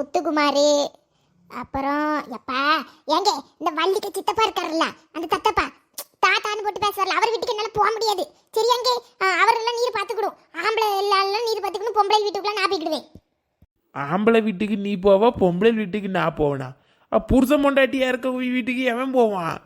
முத்துக்குமார். அப்புறம் எப்பா ஏங்க இந்த வள்ளிக்கு சித்தப்பா இருக்காருல்ல அந்த தத்தப்பா. தாத்தான்னு போட்டு பேசுவார்ல அவர் வீட்டுக்கு என்னால் போக முடியாது. சரியாங்க அவரெல்லாம் நீர் பார்த்துக்கிடும் ஆம்பளை எல்லாம் நீர் பார்த்துக்கணும் பொம்பளை வீட்டுக்குள்ள நான் போய்க்கிடுவேன். ஆம்பளை வீட்டுக்கு நீ போவா பொம்பளை வீட்டுக்கு நான் போவனா? அ, புருஷன் பொண்டாட்டியா இருக்க வீட்டுக்கு எவன் போவான்?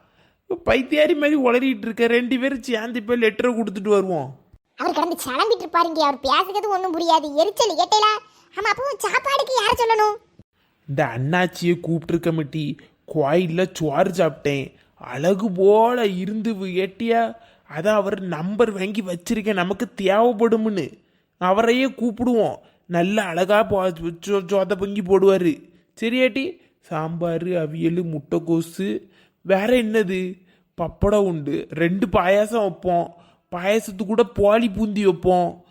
பைத்தியாரி மாதிரி உளறிட்டு இருக்க ரெண்டு பேரும் சேர்ந்து போய் லெட்டரை கொடுத்துட்டு வருவோம். அவர் கிடந்து கிளம்பிட்டு இருப்பாருங்க அவர் பேசுறது ஒன்றும் புரியாது. எரிச்சல் ஏட்டையில ஆமா அப்போ சாப்பாடுக்கு யார சொல்லணும்? இந்த அண்ணாச்சியை கூப்பிட்டுருக்க மட்டி கோயிலில் சோறு சாப்பிட்டேன். அழகு போல இருந்து எட்டியா அதான் அவர் நம்பர் வாங்கி வச்சிருக்கேன் நமக்கு தேவைப்படும்னு. அவரையே கூப்பிடுவோம். நல்ல அழகா போ சோ- சோத்த பொங்கி போடுவார். சரியாட்டி சாம்பார் அவியல் முட்டைக்கோசு. வேற என்னது? பப்படம் உண்டு. ரெண்டு பாயாசம் வைப்போம். பாயாசத்துக்கு கூட போலி பூந்தி வைப்போம்.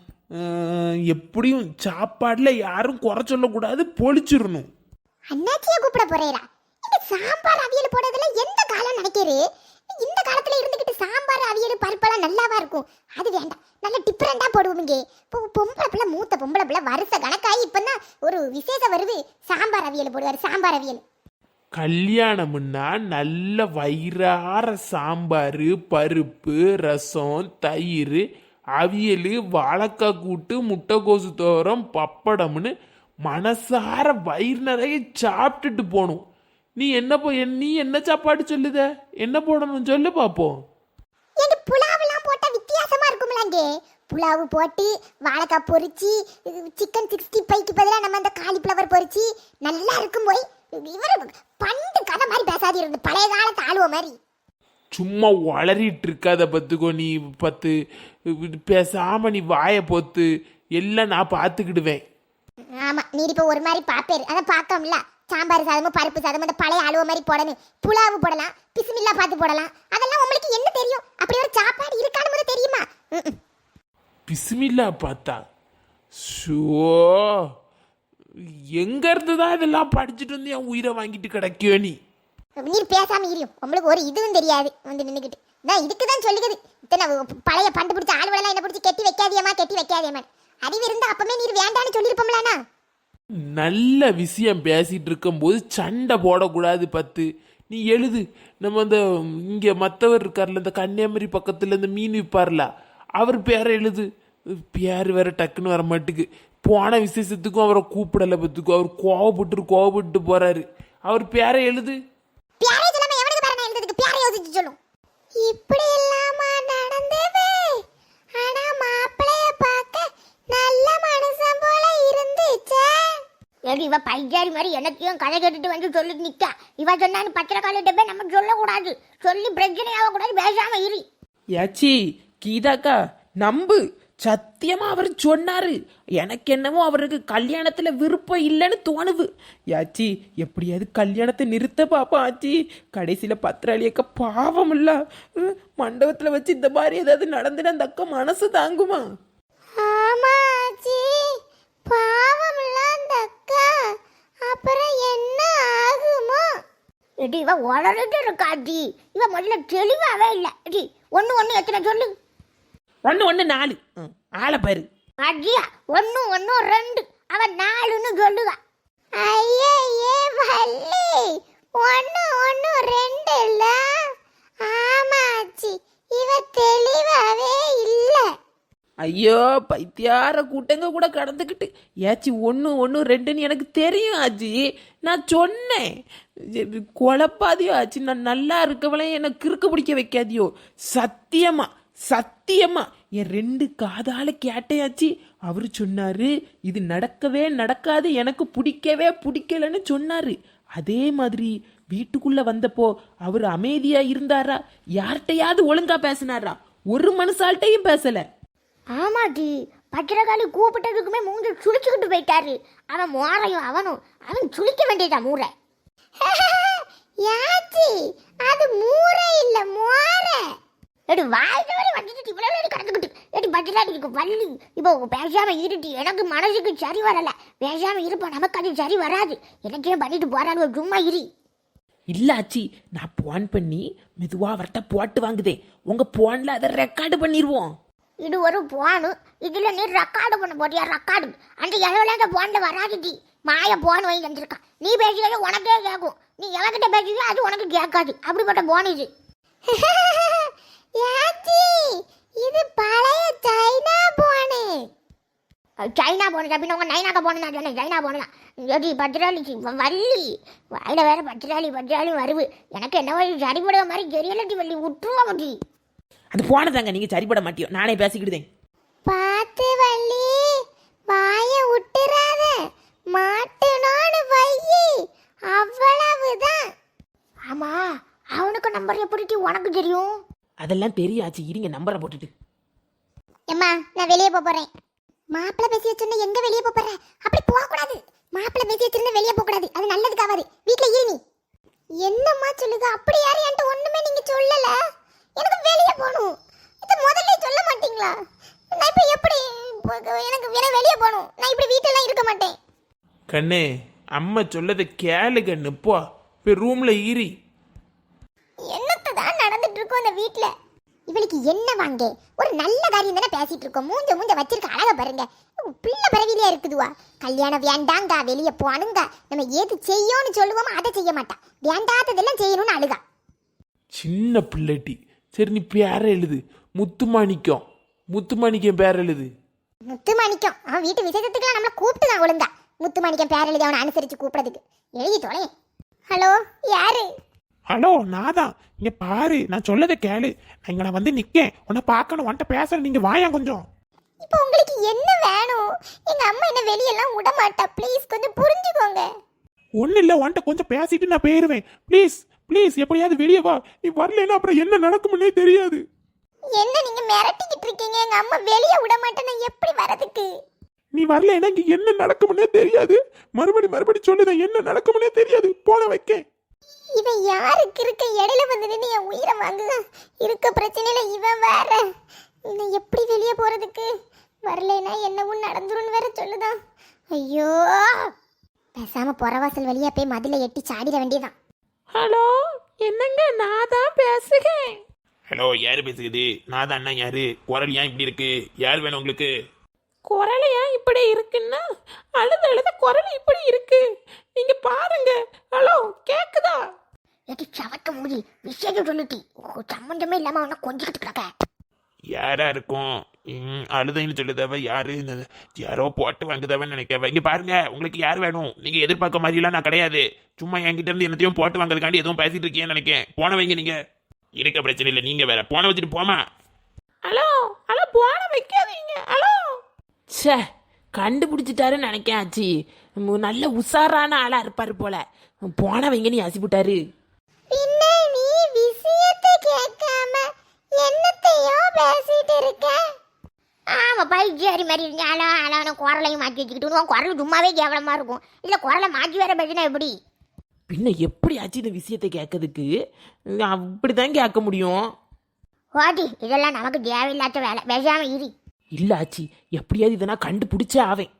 எப்படியும் சாப்பாடில் யாரும் குறை சொல்லக்கூடாது பொழிச்சிடணும். அண்ணாச்சியை கூப்பிட போறேரா? இந்த சாம்பார் அவியல் போடுறதுல எந்த காலம் நினைக்கிறே? இந்த காலத்துல இருந்துகிட்டு சாம்பார் அவியல் பருப்பெல்லாம் நல்லாவா இருக்கும்? அது வேண்டாம். நல்ல டிஃப்ரெண்டா போடுவோங்க இப்போ பொம்பளை பிள்ளை மூத்த பொம்பளை பிள்ளை வருஷ கணக்காகி இப்பதான் ஒரு விசேஷம் வருது சாம்பார் அவியல் போடுவார் சாம்பார் அவியல். கல்யாணம்னா நல்ல வயிறார சாம்பார் பருப்பு ரசம் தயிர் அவியல் வாழைக்காய் கூட்டு முட்டைக்கோசு தோரம் பப்படம்னு மனசார வயிறு நிறைய சாப்பிட்டுட்டு போகணும். நீ என்ன போ என்- நீ என்ன சாப்பாடு சொல்லுத? என்ன போடணும் சொல்லு பார்ப்போம் புலாவெல்லாம் போட்டா வித்தியாசமா இருக்கும்லாங்க புலாவு போட்டு வாழைக்காய் பொரிச்சு சிக்கன் சிக்ஸ்டி ஃபைவ்க்கு பதிலாக நம்ம அந்த காலிஃப்ளவர் பொரிச்சு நல்லா இருக்கும் போய் இவர் பண்டு கதை மாதிரி பேசாதீர் பழைய காலத்து ஆளுவ மாதிரி. சும்மா வளரிட்டு இருக்காத பத்துக்கோ நீ பத்து பேசாம நீ வாயை பொத்து எல்லாம் நான் பார்த்துக்கிடுவேன். ஆமா நீர் இப்ப ஒரு மாதிரி பாப்பேரு அதை பார்த்தோம்ல சாம்பார் சாதமும் பருப்பு சாதமும் அந்த பழைய அழுவ மாதிரி போடணும். புலாவு போடலாம் பிசுமில்லா பார்த்து போடலாம். அதெல்லாம் உங்களுக்கு என்ன தெரியும்? அப்படி ஒரு சாப்பாடு இருக்கான்னு தெரியுமா? ம்ம். பிஸ்மில்லா பார்த்தா ஷோ எங்க இருந்து தான் இதெல்லாம் படிச்சுட்டு வந்து என் உயிரை வாங்கிட்டு கிடைக்கியோ நீ? நீர் பேசாமல் இரியும் உங்களுக்கு ஒரு இதுவும் தெரியாது. வந்து நின்றுக்கிட்டு நான் இதுக்கு தான் சொல்லுகிறது. இத்தனை பழைய பண்டு பிடிச்ச ஆளுவெல்லாம் என்ன பிடிச்சி கெட்டி வைக்காதியம்மா கெட்டி வைக்காதியம்மா அறிவு இருந்தால் அப்பமே நீர் வேண்டான்னு சொல்லியிருப்போம்லானா நல்ல விஷயம் பேசிகிட்டு இருக்கும்போது சண்டை போடக்கூடாது பத்து. நீ எழுது. நம்ம அந்த இங்கே மற்றவர் இருக்கார்ல இந்த கன்னியாகுமரி பக்கத்தில் இந்த மீன் விற்பார்ல அவர் பேரை எழுது. பேர் வேற டக்குன்னு வர மாட்டுக்கு. போன விசேஷத்துக்கும் அவரை கூப்பிடலை பத்துக்கும் அவர் கோவப்பட்டு கோவப்பட்டு போகிறாரு அவர் பேரை எழுது பியாரே சொல்லாம எவனுக்கு பேர நான் எழுதுறதுக்கு பியாரே யோசிச்சு சொல்லும் இப்படி இல்லாம நடந்தது ஆனா மாப்பிளைய பார்க்க நல்ல மனுஷன் போல இருந்துச்சே ஏடி இவ பைஜாரி மாதிரி எனக்கையும் கதை கேட்டுட்டு வந்து சொல்லிட்டு நிக்கா. இவ சொன்னான்னு பத்திரக்காலிட்ட போய் நம்ம சொல்லக்கூடாது. சொல்லி பிரச்சனை ஆகக்கூடாது பேசாம இரு. ஏச்சி கீதாக்கா நம்பு. சத்தியமா அவர் சொன்னாரு. எனக்கு என்னவோ அவருக்கு கல்யாணத்துல விருப்பம் இல்லைன்னு தோணுது. யாச்சி எப்படியாவது கல்யாணத்தை நிறுத்த பாப்பா ஆச்சி. கடைசியில பத்திராளியக்க பாவம் இல்ல. மண்டபத்துல வச்சு இந்த மாதிரி ஏதாவது நடந்துனா அந்த அக்கா மனசு தாங்குமா? ஆமாச்சி பாவம்ல அந்த அக்கா அப்புறம் என்ன ஆகுமோ எடி இவ உளறிட்டு இருக்காடி இவ முதல்ல தெளிவாவே இல்ல. எடி ஒண்ணு ஒண்ணு எத்தனை சொல்லு. ஒண்ணு ஒண்ணு நாலு. ஆளை பாரு. அடியா ஒண்ணு ஒண்ணு ரெண்டு. அவன் நாலுன்னு சொல்லுவா. ஐயே வள்ளி ஒண்ணு ஒண்ணு ரெண்டு இல்ல ஆமாச்சி இவ தெளிவாவே இல்லை ஐயோ பைத்தியார கூட்டங்க கூட கடந்துக்கிட்டு ஏச்சி ஒன்று ஒன்று ரெண்டுன்னு எனக்கு தெரியும் ஆச்சி. நான் சொன்னேன். குழப்பாதியோ ஆச்சி. நான் நல்லா இருக்கவளே என்னை கிறுக்கு பிடிக்க வைக்காதியோ. சத்தியமா சத்தியமா. என் ரெண்டு காதால கேட்டையாச்சி அவர் சொன்னாரு இது நடக்கவே நடக்காது எனக்கு பிடிக்கவே பிடிக்கலன்னு சொன்னாரு. அதே மாதிரி வீட்டுக்குள்ள வந்தப்போ அவர் அமைதியா இருந்தாரா? யார்கிட்டையாவது ஒழுங்கா பேசினாரா? ஒரு மனுஷால்ட்டையும் பேசல. ஆமாடி. பத்திரகாளி கூப்பிட்டதுக்குமே மூஞ்சி சுழிச்சுக்கிட்டு போயிட்டாரு. அவன் மோரையும் அவனும் அவன் சுழிக்க வேண்டியதா மூரை? யாச்சி அது மூரை இல்ல மோரை. எடி வாய் தவறி வந்துட்டு இவ்வளவு நேரம் கடந்துக்கிட்டு. எடி பத்திராடிக்கு வள்ளி. இப்போ பேசாம இருட்டி எனக்கு மனசுக்கு சரி வரல. பேசாம இருப்போம் நமக்கு அது சரி வராது. எனக்கே பண்ணிட்டு போறாங்க சும்மா இரு. இல்ல ஆச்சி நான் போன் பண்ணி மெதுவா அவர்கிட்ட போட்டு வாங்குதேன். உங்க போன்ல அதை ரெக்கார்டு பண்ணிடுவோம் இது ஒரு போனு. இதுல நீ ரெக்கார்டு பண்ண போறியா ரெக்கார்டு அந்த அந்த போன்ல வராதுடி மாய போன் வாங்கி வந்திருக்கான் நீ பேசுறது உனக்கே கேட்கும் நீ எவகிட்ட பேசுறியோ அது உனக்கு கேட்காது. அப்படிப்பட்ட போன் இது. இது பழைய சைனா போனு. சைனா போனது அப்படின்னு உங்க நைனாக்க போனா சைனா போனதா எடி பத்திராளி வள்ளி. வாயில வேற பத்திராளி பத்திராளி வருவு. எனக்கு என்ன வழி சரிபடுற மாதிரி தெரியலடி வள்ளி. விட்டுருவா மட்டி அது போனதாங்க நீங்க சரிப்பட மாட்டியோ. நானே பேசிக்கிடுதேன். பார்த்து வள்ளி வாய விட்டுறாத மாட்டுனோன்னு வையி. அவ்வளவுதான். ஆமா அவனுக்கு நம்பர் எப்படி உனக்கு தெரியும்? அதெல்லாம் தெரியாச்சு. இருங்க நம்பரை போட்டுட்டு. எம்மா நான் வெளியே போக போறேன். மாப்பிள்ளை பேசி வச்சிருந்தா எங்க வெளியே போக போற? அப்படி போக கூடாது மாப்பிள்ளை பேசி வச்சிருந்தா வெளியே போக கூடாது. அது நல்லதுக்காவது. வீட்ல இரு நீ. என்னம்மா சொல்லுங்க அப்படி யாரும் என்கிட்ட ஒண்ணுமே நீங்க சொல்லல. எனக்கு வெளியே போகணும் இது முதல்ல சொல்ல மாட்டீங்களா? நான் இப்ப எப்படி எனக்கு வேற வெளியே போகணும் நான் இப்படி வீட்டெல்லாம் இருக்க மாட்டேன். கண்ணே அம்மா சொல்லதை கேளு கண்ணு போ. போய் ரூம்ல ஈரி என்னத்தை தான் நடந்துட்டு இருக்கும் அந்த வீட்ல இவளுக்கு என்ன வாங்க? ஒரு நல்ல காரியம் தானே பேசிட்டு இருக்கோம். மூஞ்ச மூஞ்ச வச்சிருக்க அழக பாருங்க. பிள்ளை பிறவிலியா இருக்குதுவா. கல்யாணம் வேண்டாங்க வெளியே போனுங்க நம்ம எது செய்யோன்னு சொல்லுவோமோ அதை செய்ய மாட்டா. வேண்டாததெல்லாம் செய்யணும்னு அழுகா. சின்ன பிள்ளைட்டி. சரி நீ பேர எழுது. முத்துமாணிக்கம். முத்துமாணிக்கம் பேர் எழுது. முத்துமாணிக்கம். அவன் வீட்டு விசேஷத்துக்குலாம் நம்மள கூப்பிட்டு தான் ஒழுங்கா முத்துமாணிக்கம் பேர் எழுதி அவனை அனுசரிச்சு கூப்பிடுறதுக்கு. எழுதி தொலை. ஹலோ யாரு? ஹலோ நான் தான் இங்க பாரு நான் சொல்லதை கேளு. நான் இங்க நான் வந்து நிக்கேன். உன்னை பார்க்கணும் உன்கிட்ட பேசுறேன் நீங்க வாயா கொஞ்சம். இப்போ உங்களுக்கு என்ன வேணும்? எங்க அம்மா என்ன வெளியெல்லாம் விட மாட்டா ப்ளீஸ் கொஞ்சம் புரிஞ்சுக்கோங்க. ஒன்றும் இல்லை உன்கிட்ட கொஞ்சம் பேசிட்டு நான் போயிருவேன். ப்ளீஸ் ப்ளீஸ் எப்படியாவது வெளியே வா. நீ வரலைன்னா அப்புறம் என்ன நடக்கும்னே தெரியாது. என்ன நீங்க மிரட்டிக்கிட்டு இருக்கீங்க? எங்க அம்மா வெளியே விட மாட்டேன்னா எப்படி வரதுக்கு நீ வரலைன்னா இங்க என்ன நடக்கும்னே தெரியாது. மறுபடி மறுபடி சொல்லுதான் என்ன நடக்கும்னே தெரியாது. போன வைக்கேன். இவன் யாருக்கு இருக்க? இடையில வந்து நின்னு என் உயிரை வாங்குங்க இருக்க பிரச்சனையில இவன் வேற. நான் எப்படி வெளியே போறதுக்கு? வரலைன்னா என்னவும் நடந்துருன்னு வேற சொல்லுதான் ஐயோ! பேசாம புறவாசல் வழியா போய் மதில எட்டி சாடிட வேண்டியதான் ஹலோ என்னங்க நான் தான் பேசுகிறேன். ஹலோ யாரு பேசுகிறது? நான் தான் அண்ணா யாரு? குரல் ஏன் இப்படி இருக்கு? யார் வேணும் உங்களுக்கு? குரல் ஏன் இப்படி இருக்குன்னா அழுது அழுத குரல் இப்படி இருக்கு. நீங்க பாருங்க. ஹலோ கேக்குதா? எட்டி சவக்க மூடி விஷயம் சொல்லிட்டி. ஓ, சம்மந்தமே இல்லாம அவனை கொஞ்சிக்கிட்டு கிடக்க. யாரா இருக்கும்? அழுதைன்னு சொல்லுதவ யாரு? இந்த யாரோ போட்டு வாங்குதவன்னு நினைக்கவ. இங்க பாருங்க உங்களுக்கு யார் வேணும்? நீங்க எதிர்பார்க்க மாதிரிலாம் நான் கிடையாது. சும்மா என்கிட்ட இருந்து என்னத்தையும் போட்டு வாங்குறதுக்காண்டி எதுவும் பேசிட்டு இருக்கேன்னு நினைக்கேன். போன வைங்க நீங்க. இருக்க பிரச்சனை இல்லை நீங்க வேற. போன வச்சுட்டு போமா ஹலோ ஹலோ போன வைக்காதீங்க. ஹலோ. ச்சே கண்டுபிடிச்சிட்டாருன்னு நினைக்கேன் ஆச்சி. நல்ல உஷாரான ஆளா இருப்பாரு போல. போன வைங்க நீ அசிவிட்டாரு பின்ன நீ விஷயத்தை கேட்காம என்னத்தையோ பேசிட்டு இருக்க. ஆமா பைத்தியாரி மாதிரி இருங்க அலோ அலோன குரலையும் மாற்றி வச்சுக்கிட்டு உன் குரல் சும்மாவே கேவலமா இருக்கும். இல்ல குரலை மாற்றி வேற பேசினா எப்படி? பின்ன எப்படி ஆச்சு இந்த விஷயத்தை கேட்கறதுக்கு? அப்படிதான் கேட்க முடியும். ஓடி இதெல்லாம் நமக்கு தேவையில்லாத வேலை. பேசாம இரு. இல்ல ஆச்சி எப்படியாவது இதை நான் கண்டுபிடிச்சே ஆவேன்.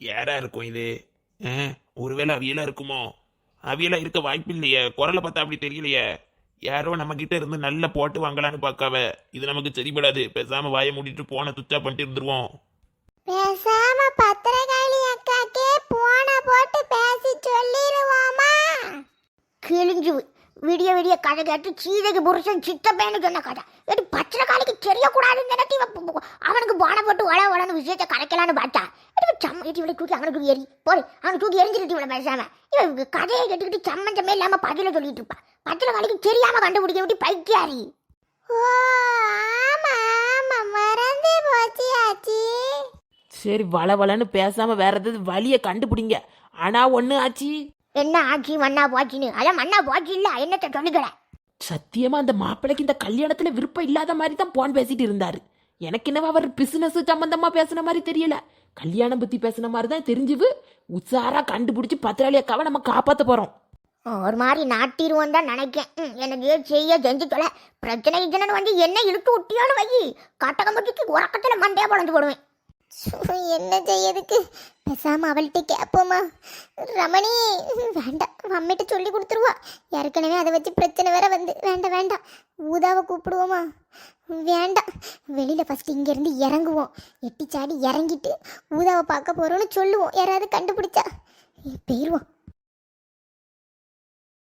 யாரா இருக்கும் இது? ஆ, ஒருவேளை அவியலா இருக்குமோ? அவியலா இருக்க வாய்ப்பு இல்லையே குரலை பார்த்தா அப்படி தெரியலையே. யாரோ நம்ம கிட்ட இருந்து நல்ல போட்டு வாங்கலான்னு பார்க்காவ. இது நமக்கு சரிபடாது. பேசாம வாயை மூடிட்டு போன துச்சா பண்ணிட்டு இருந்துருவோம். பேசாம பத்திரகாளி அக்காக்கே போன போட்டு பேசி சொல்லிடுவோமா கிழிஞ்சு விடிய விடிய கதை கேட்டு சீதைக்கு புருஷன் சித்தப்பேன்னு சொன்ன கதை. எது பத்திரகாளிக்கு தெரியக்கூடாதுன்னு நினைச்சு அவனுக்கு போன போட்டு ஒல ஒலன்னு விஷயத்தை கரைக்கலான்னு பார்த்தா இது சம்ம இவளை தூக்கி அவனை தூக்கி எரி போடு அவனை தூக்கி எரிஞ்சிருட்டு இவளை பேசாம. இவன் கதையை கேட்டுக்கிட்டு சம்மந்தமே இல்லாம பதில சொல்லிட்டு பச்சனை பத்திரகாளிக்கு தெரியாம கண்டுபிடிக்க விட்டு பைக்கியாரி ஓ ஆமா ஆமா சரி வளவளன்னு பேசாம வேற ஏதாவது வழியை கண்டுபிடிங்க. ஆனா ஒண்ணு ஆச்சு. என்ன ஆச்சு மண்ணா போச்சுன்னு அதான் மண்ணா போச்சு இல்ல என்னத்தை சொல்லுகிறேன் சத்தியமா அந்த மாப்பிள்ளைக்கு இந்த கல்யாணத்துல விருப்பம் இல்லாத மாதிரி தான் போன் பேசிட்டு இருந்தாரு. எனக்கு என்னவோ அவர் பிசினஸ் சம்பந்தமா பேசுன மாதிரி தெரியல. கல்யாணம் பத்தி பேசுன மாதிரி தான் தெரிஞ்சுவு உஷாரா கண்டுபிடிச்சு பத்திராளி அக்காவை நம்ம காப்பாத்த போறோம். ஒரு மாதிரி நாட்டிடுவோம் தான் நினைக்கேன். எனக்கு செய்ய செஞ்சு தொலை? பிரச்சனை இதுன்னு வந்து என்ன இழுத்து விட்டியாலும் வை. கட்டகம் பற்றிக்கு உறக்கத்துல மண்டையா பழந்து போடுவேன். என்ன செய்யதுக்கு பேசாம அவள்கிட்ட கேட்போமா ரமணி வேண்டாம். அம்மிட்ட சொல்லி கொடுத்துருவா. ஏற்கனவே அதை வச்சு பிரச்சனை வேற வந்து. வேண்டாம் வேண்டாம். ஊதாவை கூப்பிடுவோமா? வேண்டாம். வெளியில் ஃபஸ்ட்டு இங்கேருந்து இறங்குவோம். எட்டி சாடி இறங்கிட்டு ஊதாவை பார்க்க போகிறோன்னு சொல்லுவோம். யாராவது கண்டுபிடிச்சா. போயிடுவோம்